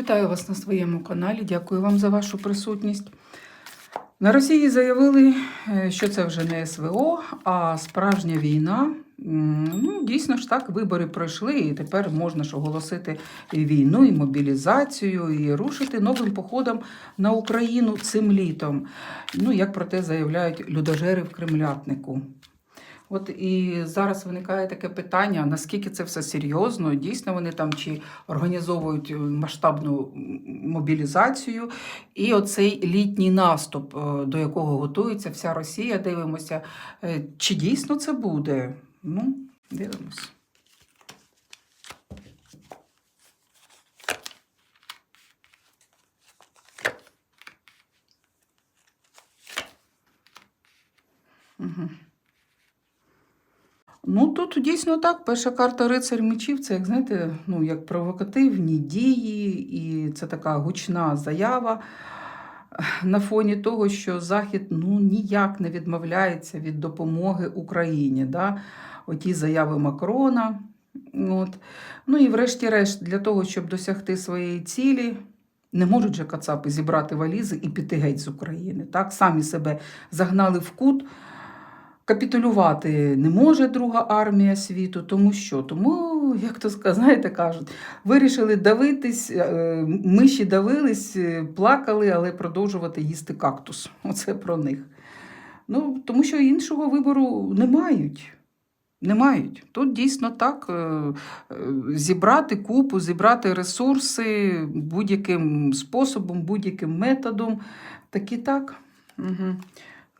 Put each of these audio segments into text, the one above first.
Вітаю вас на своєму каналі. Дякую вам за вашу присутність. На Росії заявили, е, що це вже не СВО, а справжня війна. Ну, дійсно ж так, вибори пройшли, і тепер можна ж оголосити війну, і мобілізацію, і рушити новим походом на Україну цим літом. Ну, як про те заявляють людожери в Кремлятнику. От і зараз виникає таке питання: наскільки це все серйозно? Дійсно, вони там чи організовують е, масштабну мобілізацію, і оцей літній наступ, е, до якого готується вся Росія. Дивимося, е, чи дійсно це буде? Ну, дивимось. Угу. Ну, тут дійсно так. Перша карта рицарь мечів це, як знаєте, ну, як провокативні дії, і це така гучна заява на фоні того, що Захід ну, ніяк не відмовляється від допомоги Україні. Да? Оті заяви Макрона. От. Ну і врешті-решт, для того, щоб досягти своєї цілі, не можуть же кацапи зібрати валізи і піти геть з України. Так? Самі себе загнали в кут. Капітулювати не може друга армія світу, тому що? Тому, як то знаєте, кажуть, вирішили давитись, е, миші давились, е, плакали, але продовжувати їсти кактус. Оце про них. Ну, тому що іншого вибору не мають. Не мають. Тут дійсно так е, зібрати купу, зібрати ресурси будь-яким способом, будь-яким методом. Так і так. Угу.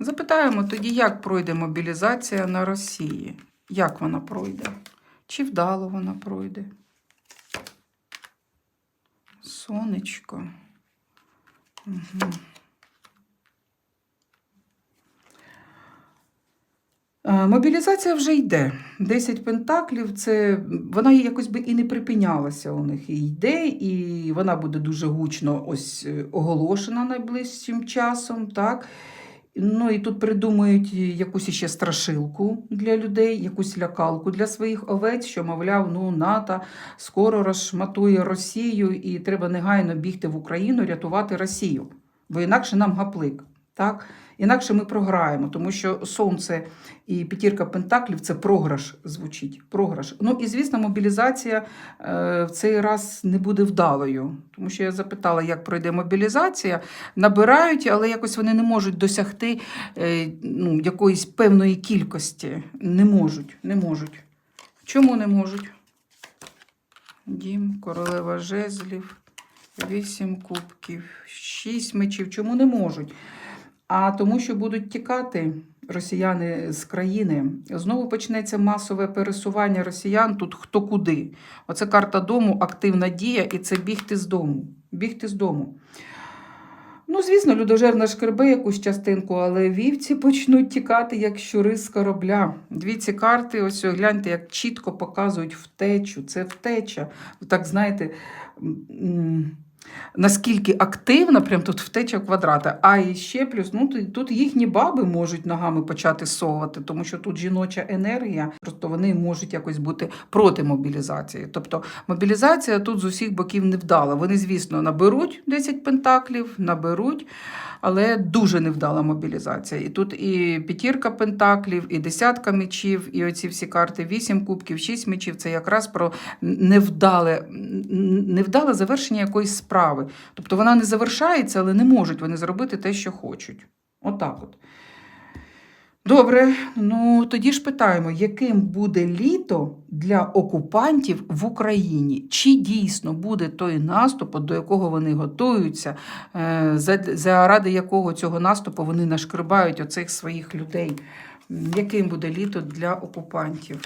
Запитаємо тоді, як пройде мобілізація на Росії? Як вона пройде? Чи вдало вона пройде? Сонечко. Угу. Мобілізація вже йде. 10 пентаклів, це вона якось би і не припинялася у них. І йде, і вона буде дуже гучно ось е, оголошена найближчим часом. так? Ну і тут придумують якусь іще страшилку для людей, якусь лякалку для своїх овець, що, мовляв, ну НАТО скоро розшматує Росію, і треба негайно бігти в Україну, рятувати Росію. Бо інакше нам гаплик. Так? Інакше ми програємо, тому що сонце і п'ятірка пентаклів це програш звучить. Програш. Ну і звісно, мобілізація е, в цей раз не буде вдалою. Тому що я запитала, як пройде мобілізація. Набирають, але якось вони не можуть досягти е, ну, якоїсь певної кількості. Не можуть, не можуть. Чому не можуть? Дім, королева жезлів, вісім кубків, шість мечів. Чому не можуть? А тому, що будуть тікати росіяни з країни, знову почнеться масове пересування росіян тут хто куди. Оце карта дому, активна дія, і це бігти з дому. Бігти з дому. Ну, звісно, людожер нашкребе якусь частинку, але вівці почнуть тікати, як щури з корабля. Дві ці карти, ось гляньте, як чітко показують втечу. Це втеча. Так, знаєте. Наскільки активна, прям тут втеча квадрата. А і ще плюс, ну тут- тут їхні баби можуть ногами почати совати, тому що тут жіноча енергія, просто вони можуть якось бути проти мобілізації. Тобто мобілізація тут з усіх боків не вдала. Вони, звісно, наберуть 10 пентаклів, наберуть. Але дуже невдала мобілізація. І тут і п'ятірка пентаклів, і десятка мечів, і оці всі карти, вісім кубків, шість мечів. Це якраз про невдале, невдале завершення якоїсь справи. Тобто вона не завершається, але не можуть вони зробити те, що хочуть. Отак от. Добре, ну тоді ж питаємо, яким буде літо для окупантів в Україні? Чи дійсно буде той наступ, до якого вони готуються, е, заради якого цього наступу вони нашкрибають оцих своїх людей? Яким буде літо для окупантів?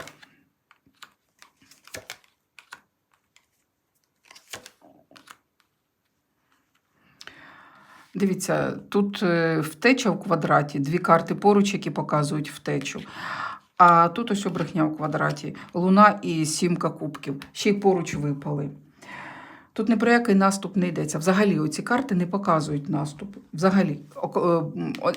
Дивіться, тут е, втеча в квадраті, дві карти поруч, які показують втечу. А тут ось брехня в квадраті, луна і сімка кубків. Ще й поруч випали. Тут ні про який наступ не йдеться. Взагалі, оці карти не показують наступ. Взагалі, е,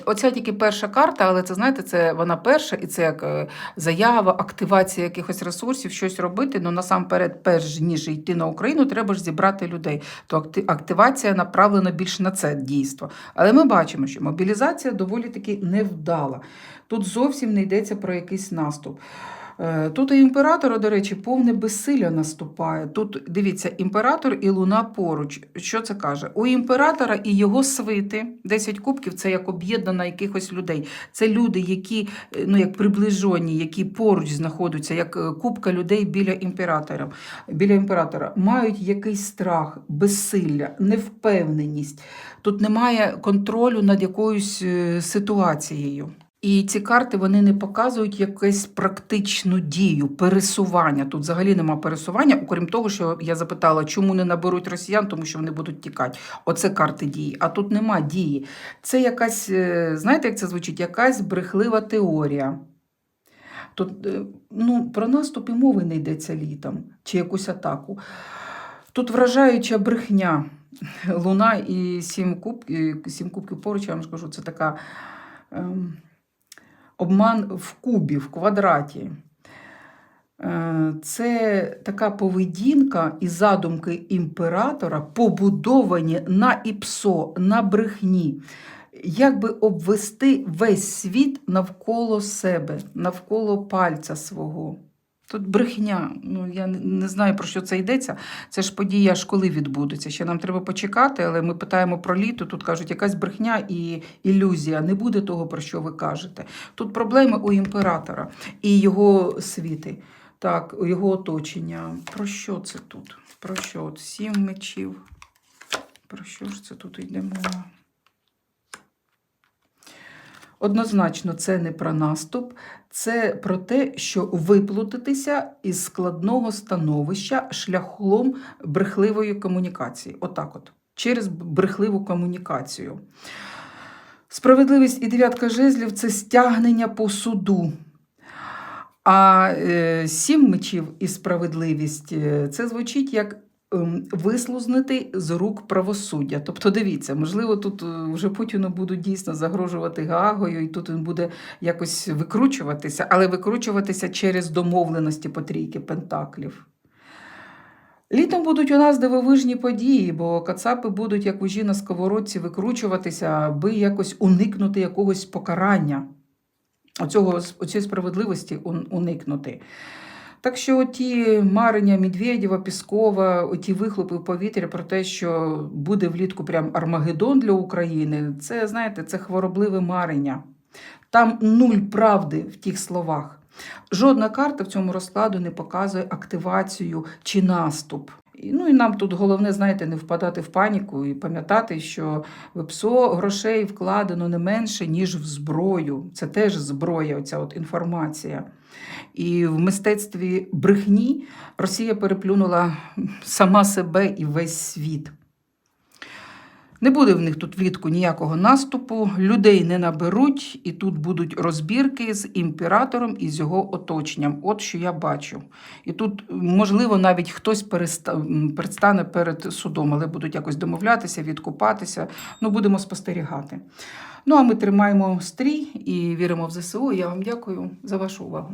оця тільки перша карта, але це знаєте, це вона перша, і це як е, заява, активація якихось ресурсів, щось робити. Ну насамперед, перш ніж йти на Україну, треба ж зібрати людей. То активація направлена більш на це дійство. Але ми бачимо, що мобілізація доволі таки невдала. Тут зовсім не йдеться про якийсь наступ. Е, Тут і імператора, до речі, повне безсилля наступає. Тут дивіться, імператор і луна поруч. Що це каже? У імператора і його свити 10 кубків це як об'єднана якихось людей. Це люди, які е, ну як приближені, які поруч знаходяться, як е, кубка людей біля імператора. Біля імператора мають якийсь страх, безсилля, невпевненість. Тут немає контролю над якоюсь ситуацією. І ці карти вони не показують якусь практичну дію, пересування. Тут взагалі нема пересування, окрім того, що я запитала, чому не наберуть росіян, тому що вони будуть тікати. Оце карти дії. А тут нема дії. Це якась, е, знаєте, як це звучить? Якась брехлива теорія. Тут е, ну, про наступ і мови не йдеться літом чи якусь атаку. Тут вражаюча брехня. Луна і сім, куб, сім кубків поруч, я вам скажу, це така. Ем, обман в кубі, в квадраті. Е, Це така поведінка і задумки імператора побудовані на іпсо, на брехні. Як би обвести весь світ навколо себе, навколо пальця свого. Тут брехня. Ну, я не- знаю, про що це йдеться. Це ж подія ж коли відбудеться. Ще нам треба почекати, але ми питаємо про літо. Тут кажуть, якась брехня і ілюзія. Не буде того, про що ви кажете. Тут проблеми у імператора і його світи, так, у його оточення. Про що це тут? Про що? От сім мечів. Про що ж це тут йде мова? Однозначно, це не про наступ, це про те, що виплутатися із складного становища шляхом брехливої комунікації. Отак от, через брехливу комунікацію. Справедливість і дев'ятка жезлів це стягнення по суду. А е, сім мечів і справедливість е, це звучить як вислузнити з рук правосуддя. Тобто, дивіться, можливо, тут е, вже Путіну будуть дійсно загрожувати Гаагою, і тут він буде якось викручуватися, але викручуватися через домовленості по трійки пентаклів. Літом будуть у нас дивовижні події, бо кацапи будуть, як вужі на сковородці, викручуватися, аби якось уникнути якогось покарання. Оцього, оцієї справедливості уникнути. Так що ті марення Медведєва, Піскова, ті вихлопи в повітря про те, що буде влітку прям Армагеддон для України, це, знаєте, це хворобливе марення. Там нуль правди в тих словах. Жодна карта в цьому розкладу не показує активацію чи наступ. Ну і нам тут головне, знаєте, не впадати в паніку і пам'ятати, що в ПСО грошей вкладено не менше, ніж в зброю. Це теж зброя, оця от інформація. І в мистецтві брехні Росія переплюнула сама себе і весь світ. Не буде в них тут влітку ніякого наступу, людей не наберуть, і тут будуть розбірки з імператором і з його оточенням. От що я бачу. І тут, можливо, навіть хтось переста- м, предстане перед судом, але будуть якось домовлятися, відкупатися. Ну, будемо спостерігати. Ну, а ми тримаємо стрій і віримо в ЗСУ. Я вам дякую за вашу увагу.